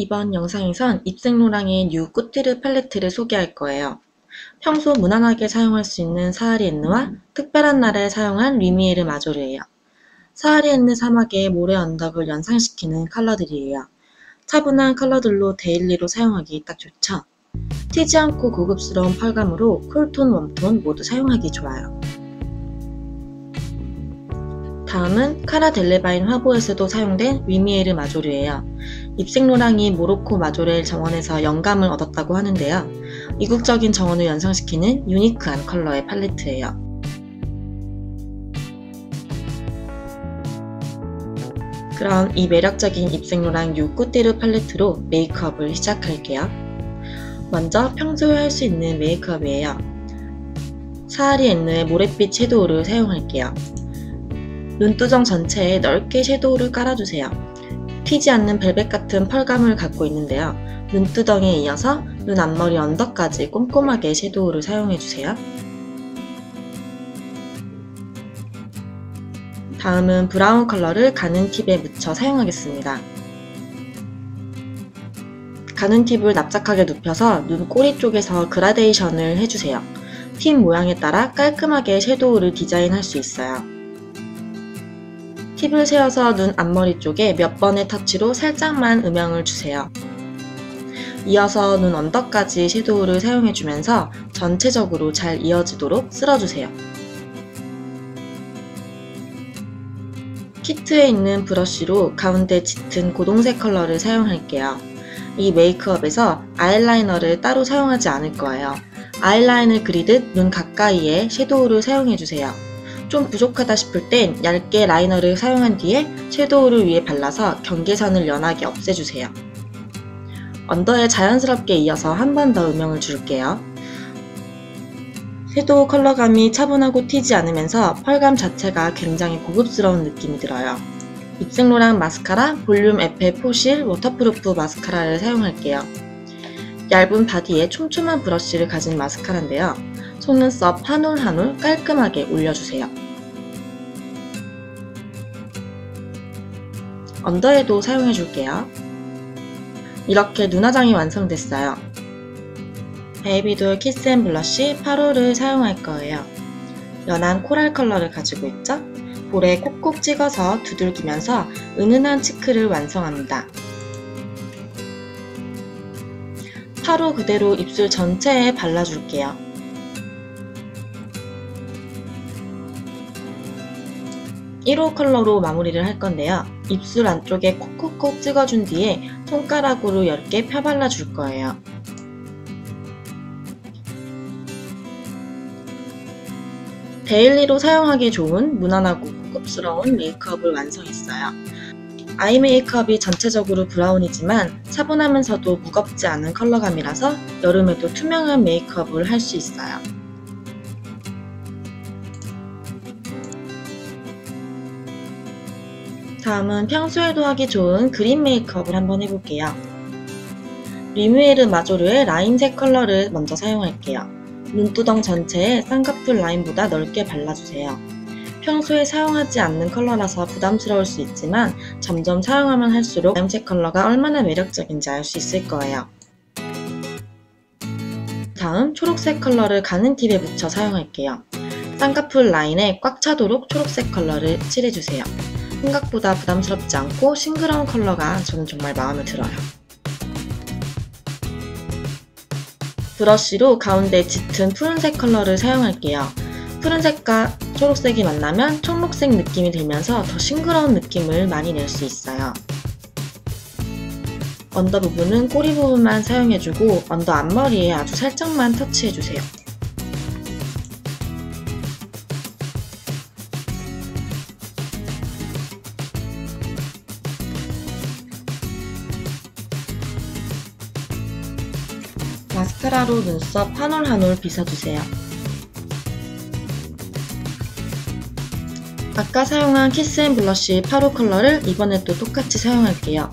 이번 영상에선 입생로랑의 뉴 꾸티르 팔레트를 소개할 거예요. 평소 무난하게 사용할 수 있는 사하리엔느와 특별한 날에 사용한 리미에르 마조르예요. 사하리엔느 사막의 모래 언덕을 연상시키는 컬러들이에요. 차분한 컬러들로 데일리로 사용하기 딱 좋죠. 튀지 않고 고급스러운 펄감으로 쿨톤, 웜톤 모두 사용하기 좋아요. 다음은 카라 델레바인 화보에서도 사용된 위미에르 마조르예요. 입생로랑이 모로코 마조르 정원에서 영감을 얻었다고 하는데요. 이국적인 정원을 연상시키는 유니크한 컬러의 팔레트예요. 그럼 이 매력적인 입생로랑 유꼬띠르 팔레트로 메이크업을 시작할게요. 먼저 평소에 할 수 있는 메이크업이에요. 사하리 엔느의 모래빛 섀도우를 사용할게요. 눈두정 전체에 넓게 섀도우를 깔아주세요. 튀지 않는 벨벳 같은 펄감을 갖고 있는데요. 눈두덩에 이어서 눈 앞머리 언더까지 꼼꼼하게 섀도우를 사용해주세요. 다음은 브라운 컬러를 가는 팁에 묻혀 사용하겠습니다. 가는 팁을 납작하게 눕혀서 눈 꼬리 쪽에서 그라데이션을 해주세요. 팁 모양에 따라 깔끔하게 섀도우를 디자인할 수 있어요. 팁을 세워서 눈 앞머리 쪽에 몇 번의 터치로 살짝만 음영을 주세요. 이어서 눈 언더까지 섀도우를 사용해주면서 전체적으로 잘 이어지도록 쓸어주세요. 키트에 있는 브러쉬로 가운데 짙은 고동색 컬러를 사용할게요. 이 메이크업에서 아이라이너를 따로 사용하지 않을 거예요. 아이라인을 그리듯 눈 가까이에 섀도우를 사용해주세요. 좀 부족하다 싶을 땐 얇게 라이너를 사용한 뒤에 섀도우를 위에 발라서 경계선을 연하게 없애주세요. 언더에 자연스럽게 이어서 한 번 더 음영을 줄게요. 섀도우 컬러감이 차분하고 튀지 않으면서 펄감 자체가 굉장히 고급스러운 느낌이 들어요. 입생로랑 마스카라 볼륨 에페 포실 워터프루프 마스카라를 사용할게요. 얇은 바디에 촘촘한 브러쉬를 가진 마스카라인데요. 속눈썹 한 올 한 올 깔끔하게 올려주세요. 언더에도 사용해 줄게요. 이렇게 눈화장이 완성됐어요. 베이비돌 키스앤 블러쉬 8호를 사용할 거예요. 연한 코랄 컬러를 가지고 있죠? 볼에 콕콕 찍어서 두들기면서 은은한 치크를 완성합니다. 8호 그대로 입술 전체에 발라줄게요. (1호) 컬러로 마무리를 할 건데요. 입술 안쪽에 콕콕콕 찍어준 뒤에 손가락으로 얇게 펴발라 줄 거예요. 데일리로 사용하기 좋은 무난하고 고급스러운 메이크업을 완성했어요. 아이 메이크업이 전체적으로 브라운이지만 차분하면서도 무겁지 않은 컬러감이라서 여름에도 투명한 메이크업을 할 수 있어요. 다음은 평소에도 하기 좋은 그린 메이크업을 한번 해볼게요. 리뮤에르 마조르의 라인색 컬러를 먼저 사용할게요. 눈두덩 전체에 쌍꺼풀 라인보다 넓게 발라주세요. 평소에 사용하지 않는 컬러라서 부담스러울 수 있지만 점점 사용하면 할수록 라임색 컬러가 얼마나 매력적인지 알 수 있을 거예요. 다음 초록색 컬러를 가는 팁에 묻혀 사용할게요. 쌍꺼풀 라인에 꽉 차도록 초록색 컬러를 칠해주세요. 생각보다 부담스럽지 않고 싱그러운 컬러가 저는 정말 마음에 들어요. 브러쉬로 가운데 짙은 푸른색 컬러를 사용할게요. 푸른색과 초록색이 만나면 청록색 느낌이 들면서 더 싱그러운 느낌을 많이 낼 수 있어요. 언더 부분은 꼬리 부분만 사용해주고 언더 앞머리에 아주 살짝만 터치해주세요. 마스카라로 눈썹 한 올 한 올 빗어주세요. 아까 사용한 키스앤 블러쉬 8호 컬러를 이번에도 똑같이 사용할게요.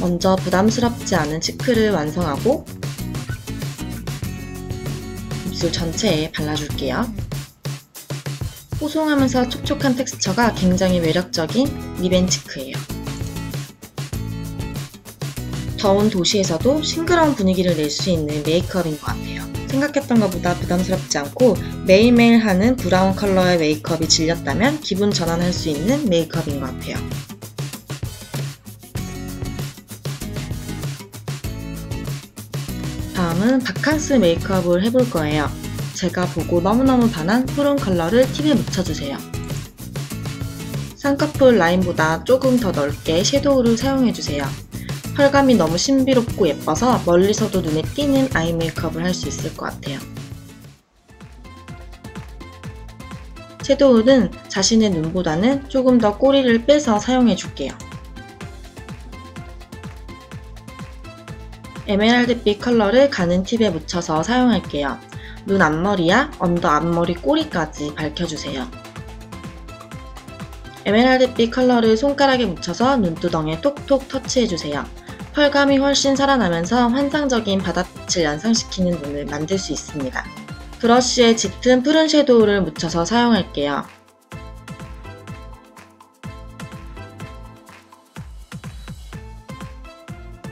먼저 부담스럽지 않은 치크를 완성하고 입술 전체에 발라줄게요. 뽀송하면서 촉촉한 텍스처가 굉장히 매력적인 립앤치크예요. 더운 도시에서도 싱그러운 분위기를 낼 수 있는 메이크업인 것 같아요. 생각했던 것보다 부담스럽지 않고 매일매일 하는 브라운 컬러의 메이크업이 질렸다면 기분 전환할 수 있는 메이크업인 것 같아요. 다음은 바캉스 메이크업을 해볼 거예요. 제가 보고 너무너무 반한 푸른 컬러를 팁에 묻혀주세요. 쌍꺼풀 라인보다 조금 더 넓게 섀도우를 사용해주세요. 펄감이 너무 신비롭고 예뻐서 멀리서도 눈에 띄는 아이 메이크업을 할 수 있을 것 같아요. 섀도우는 자신의 눈보다는 조금 더 꼬리를 빼서 사용해 줄게요. 에메랄드빛 컬러를 가는 팁에 묻혀서 사용할게요. 눈 앞머리야 언더 앞머리 꼬리까지 밝혀주세요. 에메랄드빛 컬러를 손가락에 묻혀서 눈두덩에 톡톡 터치해주세요. 펄감이 훨씬 살아나면서 환상적인 바닷빛을 연상시키는 눈을 만들 수 있습니다. 브러쉬에 짙은 푸른 섀도우를 묻혀서 사용할게요.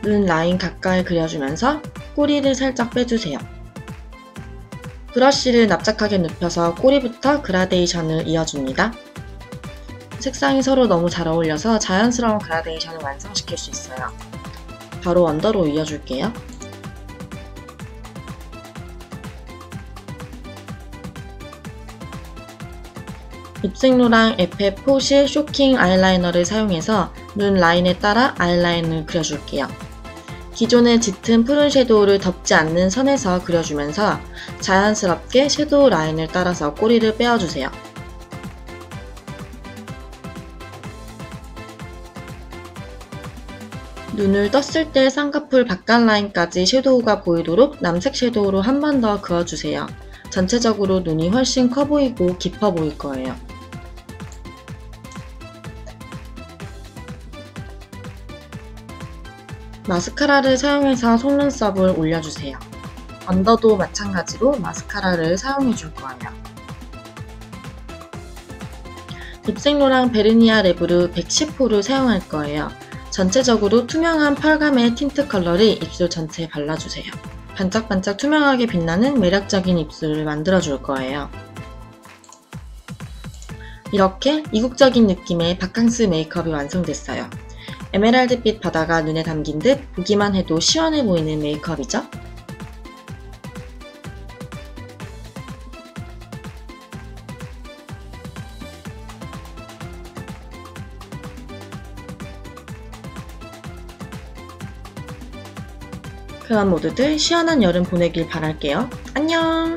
눈 라인 가까이 그려주면서 꼬리를 살짝 빼주세요. 브러쉬를 납작하게 눕혀서 꼬리부터 그라데이션을 이어줍니다. 색상이 서로 너무 잘 어울려서 자연스러운 그라데이션을 완성시킬 수 있어요. 바로 언더로 이어줄게요. 입생로랑 에페 포실 쇼킹 아이라이너를 사용해서 눈 라인에 따라 아이라인을 그려줄게요. 기존의 짙은 푸른 섀도우를 덮지 않는 선에서 그려주면서 자연스럽게 섀도우 라인을 따라서 꼬리를 빼어주세요. 눈을 떴을 때 쌍꺼풀 바깥 라인까지 섀도우가 보이도록 남색 섀도우로 한 번 더 그어주세요. 전체적으로 눈이 훨씬 커 보이고 깊어 보일 거예요. 마스카라를 사용해서 속눈썹을 올려주세요. 언더도 마찬가지로 마스카라를 사용해 줄 거예요. 입생로랑 베르니아 레브르 110호를 사용할 거예요. 전체적으로 투명한 펄감의 틴트 컬러를 입술 전체에 발라주세요. 반짝반짝 투명하게 빛나는 매력적인 입술을 만들어줄 거예요. 이렇게 이국적인 느낌의 바캉스 메이크업이 완성됐어요. 에메랄드빛 바다가 눈에 담긴 듯 보기만 해도 시원해 보이는 메이크업이죠? 그럼 모두들 시원한 여름 보내길 바랄게요. 안녕!